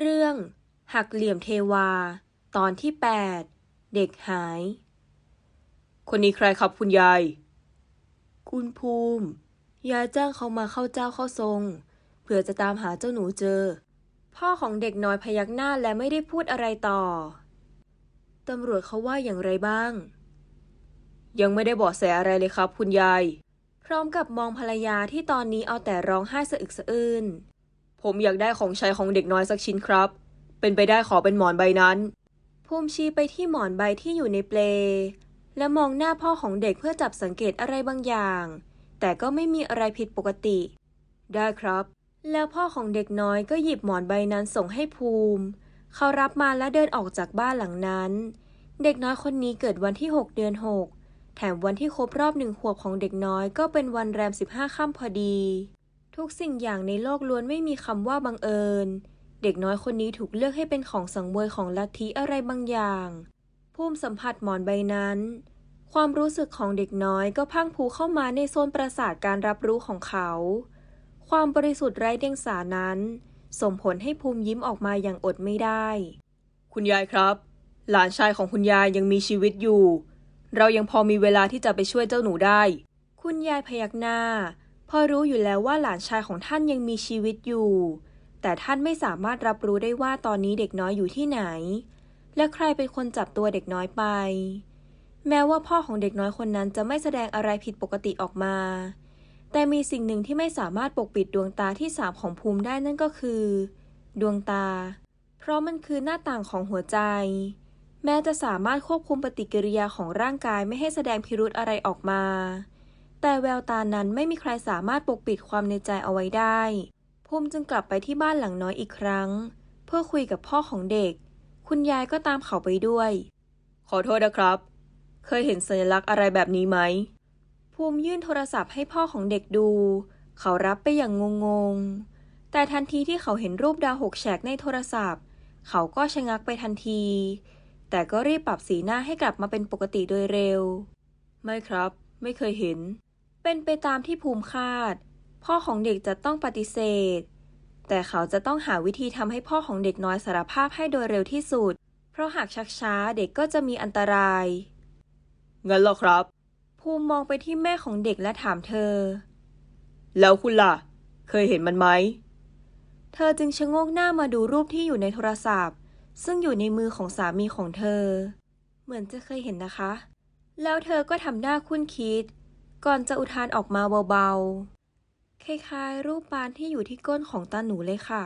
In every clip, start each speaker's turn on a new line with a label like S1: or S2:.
S1: เรื่อง หักเหลี่ยมเทวา ตอนที่ 8 เด็กหาย คนนี้ใครครับคุณยาย คุณภูมิ ยายจ้างเขามาเข้าเจ้าเข้าทรง เพื่อจะตามหาเจ้าหนูเจอ พ่อของเด็กน้อยพยักหน้าและไม่ได้พูดอะไรต่อ ตำรวจเขาว่าอย่างไรบ้าง ยังไม่ได้บาะแสอะไรเลยครับ คุณยาย พร้อมกับมองภรรยาที่ตอนนี้เอาแต่ร้องไห้สะอึกสะอื้น ผมอยากได้ของใช้ของเด็กน้อยสักชิ้นครับ เป็นไปได้ขอเป็นหมอนใบนั้น ภูมิชี้ไปที่หมอนใบที่อยู่ในเปล และมองหน้าพ่อของเด็กเพื่อจับสังเกตอะไรบางอย่าง แต่ก็ไม่มีอะไรผิดปกติ ได้ครับ แล้วพ่อของเด็กน้อยก็หยิบหมอนใบนั้นส่งให้ภูมิ เขารับมาและเดินออกจากบ้านหลังนั้น เด็กน้อยคนนี้เกิดวันที่ 6 เดือน 6 แถมวันที่ครบรอบหนึ่งขวบของเด็กน้อยก็เป็นวันแรม 15 ค่ำพอดี ทุกสิ่งอย่างในโลกล้วนไม่มีคำว่าบังเอิญ เด็กน้อยคนนี้ถูกเลือกให้เป็นของสังเวยของลัทธิอะไรบางอย่างภูมิสัมผัสหมอนใบนั้น ความรู้สึกของเด็กน้อยก็พรังพรูเข้ามาในโซนประสาทการรับรู้ของเขา ความบริสุทธิ์ไร้เดียงสานั้น ส่งผลให้ภูมิยิ้มออกมาอย่างอดไม่ได้ คุณยายครับ หลานชายของคุณยายยังมีชีวิตอยู่ เรายังพอมีเวลาที่จะไปช่วยเจ้าหนูได้ คุณยายพยักหน้า พอรู้อยู่แล้วว่าหลานชายของท่านยังมีชีวิตอยู่ แต่ท่านไม่สามารถรับรู้ได้ว่าตอนนี้เด็กน้อยอยู่ที่ไหน และใครเป็นคนจับตัวเด็กน้อยไป แม้ว่าพ่อของเด็กน้อยคนนั้นจะไม่แสดงอะไรผิดปกติออกมา แต่มีสิ่งหนึ่งที่ไม่สามารถปกปิดดวงตาที่สามของภูมิได้นั่นก็คือ ดวงตา เพราะมันคือหน้าต่างของหัวใจ แม้จะสามารถควบคุมปฏิกิริยาของร่างกายไม่ให้แสดงพิรุธอะไรออกมา แต่แววตานั้นไม่มีใครสามารถปกปิดความในใจเอาไว้ได้ ภูมิจึงกลับไปที่บ้านหลังน้อยอีกครั้ง เพื่อคุยกับพ่อของเด็ก คุณยายก็ตามเขาไปด้วย ขอโทษนะครับ เคยเห็นสัญลักษณ์อะไรแบบนี้ไหม ภูมิยื่นโทรศัพท์ให้พ่อของเด็กดู เขารับไปอย่างงงๆ แต่ทันทีที่เขาเห็นรูปดาวหกแฉกในโทรศัพท์ เขาก็ชะงักไปทันที แต่ก็รีบปรับสีหน้าให้กลับมาเป็นปกติโดยเร็ว ไม่ครับ ไม่เคยเห็น เป็นไปตามที่ภูมิคาด พ่อของเด็กจะต้องปฏิเสธ แต่เขาจะต้องหาวิธีทำให้พ่อของเด็กน้อยสารภาพให้โดยเร็วที่สุด เพราะหากชักช้าเด็กก็จะมีอันตรายงั้นหรอครับ ภูมิมองไปที่แม่ของเด็กและถามเธอ แล้วคุณล่ะ เคยเห็นมันไหม เธอจึงชะโงกหน้ามาดูรูปที่อยู่ในโทรศัพท์ ซึ่งอยู่ในมือของสามีของเธอ เหมือนจะเคยเห็นนะคะ แล้วเธอก็ทำหน้าคุ้นคิด ก่อนจะอุทานออกมาเบาๆ คล้ายๆ รูปปานที่อยู่ที่ก้นของตาหนูเลยค่ะ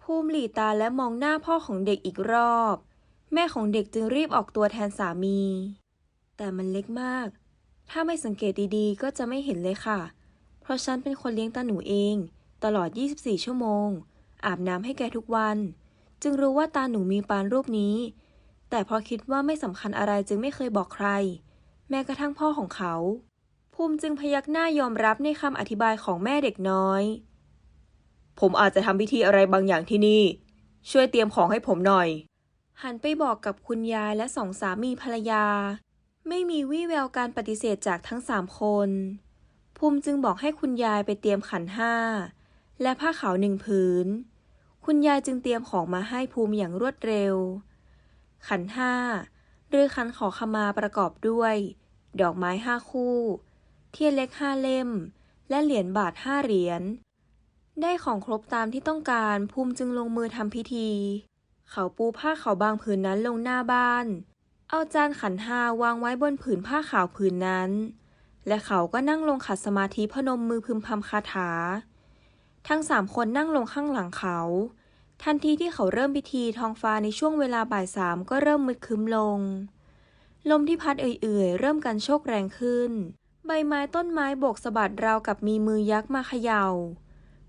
S1: ภูมิหลีตาและมองหน้าพ่อของเด็กอีกรอบ แม่ของเด็กจึงรีบออกตัวแทนสามี แต่มันเล็กมาก ถ้าไม่สังเกตดีๆ ก็จะไม่เห็นเลยค่ะ เพราะฉันเป็นคนเลี้ยงตาหนูเอง ตลอด 24 ชั่วโมง อาบน้ำให้แกทุกวัน จึงรู้ว่าตาหนูมีปานรูปนี้ แต่พราะคิดว่าไม่สำคัญอะไรจึงไม่เคยบอกใคร แม้กระทั่งพ่อของเขา ภูมิจึงพยักหน้ายอมรับในคำอธิบายของแม่เด็กน้อย ผมอาจจะทำพิธีอะไรบางอย่างที่นี่ ช่วยเตรียมของให้ผมหน่อย หันไปบอกกับคุณยายและสองสามีภรรยา ไม่มีวี่แววการปฏิเสธจากทั้งสามคน ภูมิจึงบอกให้คุณยายไปเตรียมขันห้า และผ้าขาวหนึ่งผืนคุณยายจึงเตรียมของมาให้ภูมิอย่างรวดเร็ว ขันห้าหรือขันขอขมาประกอบด้วย ดอกไม้ห้าคู่ เทียนเล็กห้าเล่ม และเหรียญบาทห้าเหรียญ ได้ของครบตามที่ต้องการภูมิจึงลงมือทำพิธี เขาปูผ้าขาวบางผืนนั้นลงหน้าบ้าน เอาจานขันห้าวางไว้บนผืนผ้าขาวผืนนั้น และเขาก็นั่งลงขัดสมาธิพนมมือพึมพำคาถา ทั้งสามคนนั่งลงข้างหลังเขา ทันทีที่เขาเริ่มพิธีท้องฟ้าในช่วงเวลาบ่ายสามก็เริ่มมืดครึ้มลงลมที่พัดเอื่อยๆ เริ่มกันโชกแรงขึ้น ใบไม้ต้นไม้โบกสะบัดราวกับมีมือยักษ์มาเขย่า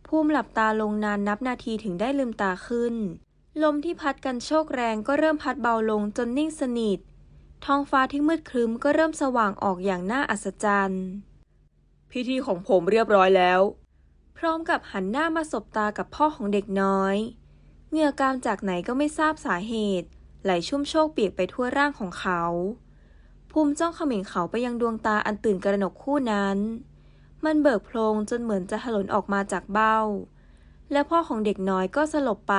S1: ภูมิหลับตาลงนานนับนาทีถึงได้ลืมตาขึ้น ลมที่พัดกันโชกแรงก็เริ่มพัดเบาลงจนนิ่งสนิท ท้องฟ้าที่มืดครึ้มก็เริ่มสว่างออกอย่างน่าอัศจรรย์ พิธีของผมเรียบร้อยแล้ว พร้อมกับหันหน้ามาสบตากับพ่อของเด็กน้อย เหงื่อกามจากไหนก็ไม่ทราบสาเหตุ ไหลชุ่มโชกเปียกไปทั่วร่างของเขา ภูมิจ้องเขม่งเขาไปยังดวงตาอันตื่นกระหนกคู่นั้น มันเบิกโพลงจนเหมือนจะถลนออกมาจากเบ้า และพ่อของเด็กน้อยก็สลบไป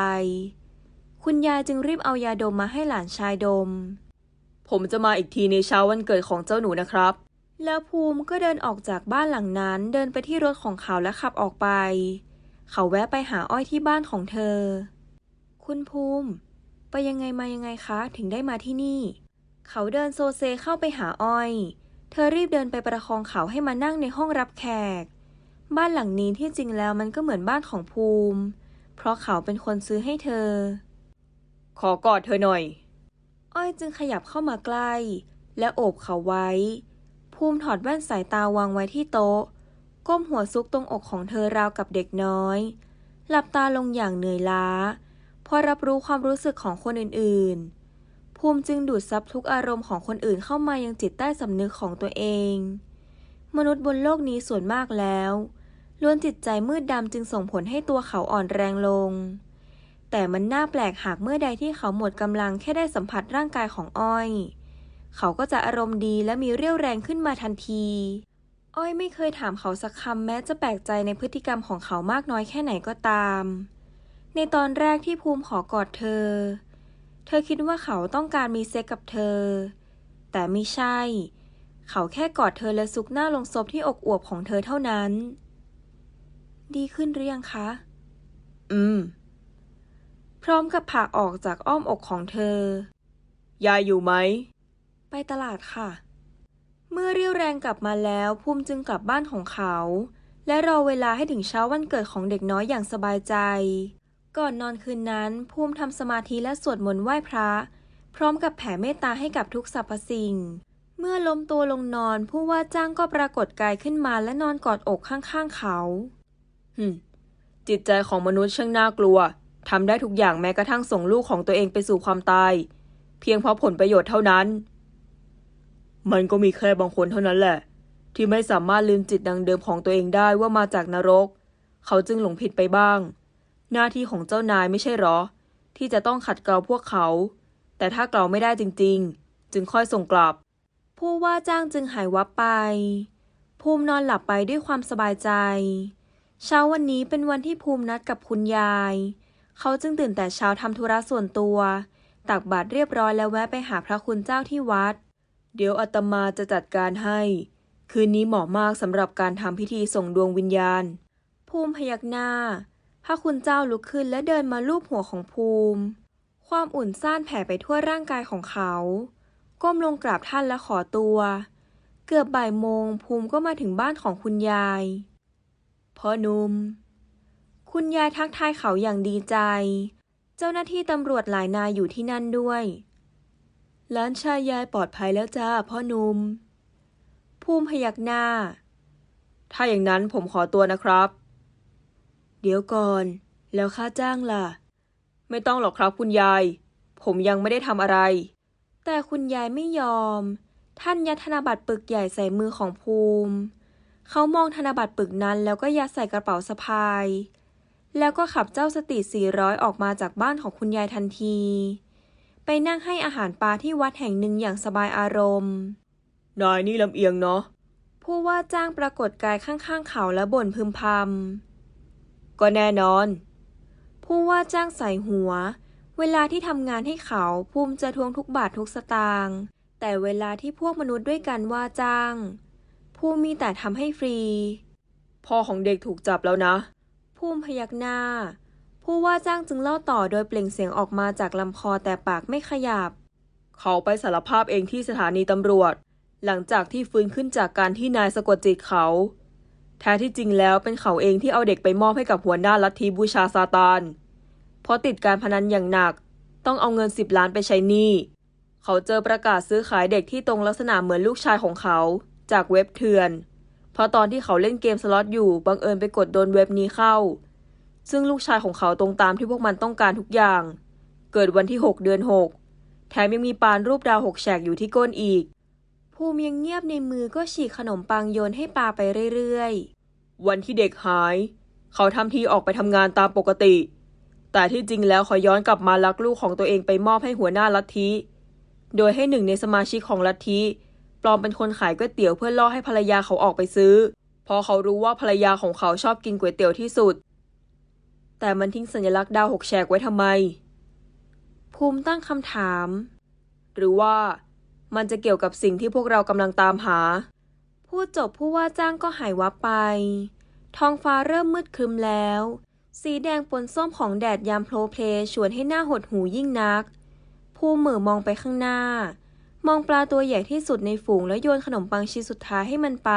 S1: คุณยายจึงรีบเอายาดมมาให้หลานชายดม ผมจะมาอีกทีในเช้าวันเกิดของเจ้าหนูนะครับ แล้วภูมิก็เดินออกจากบ้านหลังนั้นเดินไปที่รถของเขาและขับออกไป เขาแวะไปหาอ้อยที่บ้านของเธอ คุณภูมิ ไปยังไงมายังไงคะ ถึงได้มาที่นี่ เขาเดินโซเซเข้าไปหาอ้อย เธอรีบเดินไปประคองเขาให้มานั่งในห้องรับแขก บ้านหลังนี้ที่จริงแล้วมันก็เหมือนบ้านของภูมิ เพราะเขาเป็นคนซื้อให้เธอ ขอกอดเธอหน่อย อ้อยจึงขยับเข้ามาใกล้ และโอบเขาไว้ ภูมิถอดแว่นสายตาวางไว้ที่โต๊ะ ก้มหัวซุกตรงอกของเธอราวกับเด็กน้อย หลับตาลงอย่างเหนื่อยล้า พอรับรู้ความรู้สึกของคนอื่นๆ ภูมิจึงดูดซับทุกอารมณ์ของคนอื่นเข้ามายังจิตใต้สำนึกของตัวเอง มนุษย์บนโลกนี้ส่วนมากแล้วล้วนจิตใจมืดดำจึงส่งผลให้ตัวเขาอ่อนแรงลง แต่มันน่าแปลกหากเมื่อใดที่เขาหมดกำลังแค่ได้สัมผัสร่างกายของอ้อย เขาก็จะอารมณ์ดีและมีเรี่ยวแรงขึ้นมาทันที อ้อยไม่เคยถามเขาสักคำแม้จะแปลกใจในพฤติกรรมของเขามากน้อยแค่ไหนก็ตาม ในตอนแรกที่ภูมิขอกอดเธอ เธอคิดว่าเขาต้องการมีเซ็กกับเธอ แต่ไม่ใช่ เขาแค่กอดเธอและซุกหน้าลงศพที่อกอวบของเธอเท่านั้น ดีขึ้นหรือยังคะ อืม พร้อมกับผากออกจากอ้อมอกของเธอ ยายอยู่ไหม ไปตลาดค่ะ เมื่อเรี่ยวแรงกลับมาแล้วภูมิจึงกลับบ้านของเขา และรอเวลาให้ถึงเช้าวันเกิดของเด็กน้อยอย่างสบายใจ ก่อนนอนคืนนั้น ภูมิทำสมาธิและสวดมนต์ไหว้พระ พร้อมกับแผ่เมตตาให้กับทุกสรรพสิ่ง เมื่อล้มตัวลงนอนผู้ว่าจ้างก็ปรากฏกายขึ้นมาและนอนกอดอกข้างๆเขาหึจิตใจของมนุษย์ช่างน่ากลัวทำได้ทุกอย่างแม้กระทั่งส่งลูกของตัวเองไปสู่ความตาย เพียงเพราะผลประโยชน์เท่านั้น มันก็มีแค่บางคนเท่านั้นแหละ ที่ไม่สามารถลืมจิตดังเดิมของตัวเองได้ว่ามาจากนรก เขาจึงหลงผิดไปบ้าง หน้าที่ของเจ้านายไม่ใช่หรอ ที่จะต้องขัดเกลาพวกเขา แต่ถ้าเกลาไม่ได้จริง ๆ จึงค่อยส่งกลับ ผู้ว่าจ้างจึงหายวับไป ภูมินอนหลับไปด้วยความสบายใจ เช้าวันนี้เป็นวันที่ภูมินัดกับคุณยาย เขาจึงตื่นแต่เช้าทำธุระส่วนตัว ตักบาตรเรียบร้อยแล้วแวะไปหาพระคุณเจ้าที่วัด เดี๋ยวอาตมาจะจัดการให้ คืนนี้เหมาะมากสำหรับการทำพิธีส่งดวงวิญญาณ ภูมิพยักหน้า พระคุณเจ้าลุกขึ้นและเดินมาลูบหัวของภูมิ ความอุ่นซ่านแผ่ไปทั่วร่างกายของเขา ก้มลงกราบท่านและขอตัว เกือบบ่ายโมงภูมิก็มาถึงบ้านของคุณยาย พ่อนุ่ม คุณยายทักทายเขาอย่างดีใจ เจ้าหน้าที่ตำรวจหลายนายอยู่ที่นั่นด้วยหลานชายยายปลอดภัยแล้วจ้าพ่อนุ่ม ภูมิพยักหน้า ถ้าอย่างนั้นผมขอตัวนะครับ เดี๋ยวก่อน แล้วค่าจ้างล่ะ ไม่ต้องหรอกครับคุณยาย ผมยังไม่ได้ทำอะไร แต่คุณยายไม่ยอม ท่านยัดธนบัตรปึกใหญ่ใส่มือของภูมิ เขามองธนบัตรปึกนั้นแล้วก็ยัดใส่กระเป๋าสะพาย แล้วก็ขับเจ้าสติ400ออกมาจากบ้านของคุณยายทันที ไปนั่งให้อาหารปลาที่วัดแห่งหนึ่งอย่างสบายอารมณ์นายนี่ลำเอียงเนาะผู้ว่าจ้างปรากฏกายข้างๆเขาและบ่นพึมพำ ก็แน่นอน ผู้ว่าจ้างใส่หัว เวลาที่ทำงานให้เขาภูมิจะทวงทุกบาททุกสตางค์แต่เวลาที่พวกมนุษย์ด้วยกันว่าจ้าง ภูมิมีแต่ทำให้ฟรี พ่อของเด็กถูกจับแล้วนะ ภูมิพยักหน้า ผู้ว่าจ้างจึงเล่าต่อโดยเปล่งเสียงออกมาจากลำคอแต่ปากไม่ขยับ เขาไปสารภาพเองที่สถานีตำรวจ หลังจากที่ฟื้นขึ้นจากการที่นายสะกดจิตเขา แท้ที่จริงแล้วเป็นเขาเองที่เอาเด็กไปมอบให้กับหัวหน้าลัทธิบูชาซาตาน เพราะติดการพนันอย่างหนัก ต้องเอาเงินสิบล้านไปใช้หนี้ เขาเจอประกาศซื้อขายเด็กที่ตรงลักษณะเหมือนลูกชายของเขา จากเว็บเถื่อน เพราะตอนที่เขาเล่นเกมสล็อตอยู่บังเอิญไปกดโดนเว็บนี้เข้า ซึ่งลูกชายของเขาตรงตามที่พวกมันต้องการทุกอย่าง เกิดวันที่ 6 เดือน 6 แถมยังมีปานรูปดาวหกแฉกอยู่ที่ก้นอีกภูมิยังเงียบในมือก็ฉีกขนมปังโยนให้ปลาไปเรื่อยๆ วันที่เด็กหาย เขาทำทีออกไปทำงานตามปกติ แต่ที่จริงแล้วเขาย้อนกลับมาลักลูกของตัวเองไปมอบให้หัวหน้าลัทธิ โดยให้หนึ่งในสมาชิกของลัทธิปลอมเป็นคนขายก๋วยเตี๋ยวเพื่อล่อให้ภรรยาเขาออกไปซื้อ เพราะเขารู้ว่าภรรยาของเขาชอบกินก๋วยเตี๋ยวที่สุด แต่มันทิ้งสัญลักษณ์ดาวหกแฉกไว้ทำไม ภูมิตั้งคำถาม หรือว่ามันจะเกี่ยวกับสิ่งที่พวกเรากำลังตามหา พูดจบผู้ว่าจ้างก็หายวับไป ท้องฟ้าเริ่มมืดครึ้มแล้ว สีแดงปนส้มของแดดยามโพลเพลชวนให้หน้าหดหูยิ่งนัก ผู้เหม่อมองไปข้างหน้า มองปลาตัวใหญ่ที่สุดในฝูงแล้วโยนขนมปังชิ้นสุดท้ายให้มันไป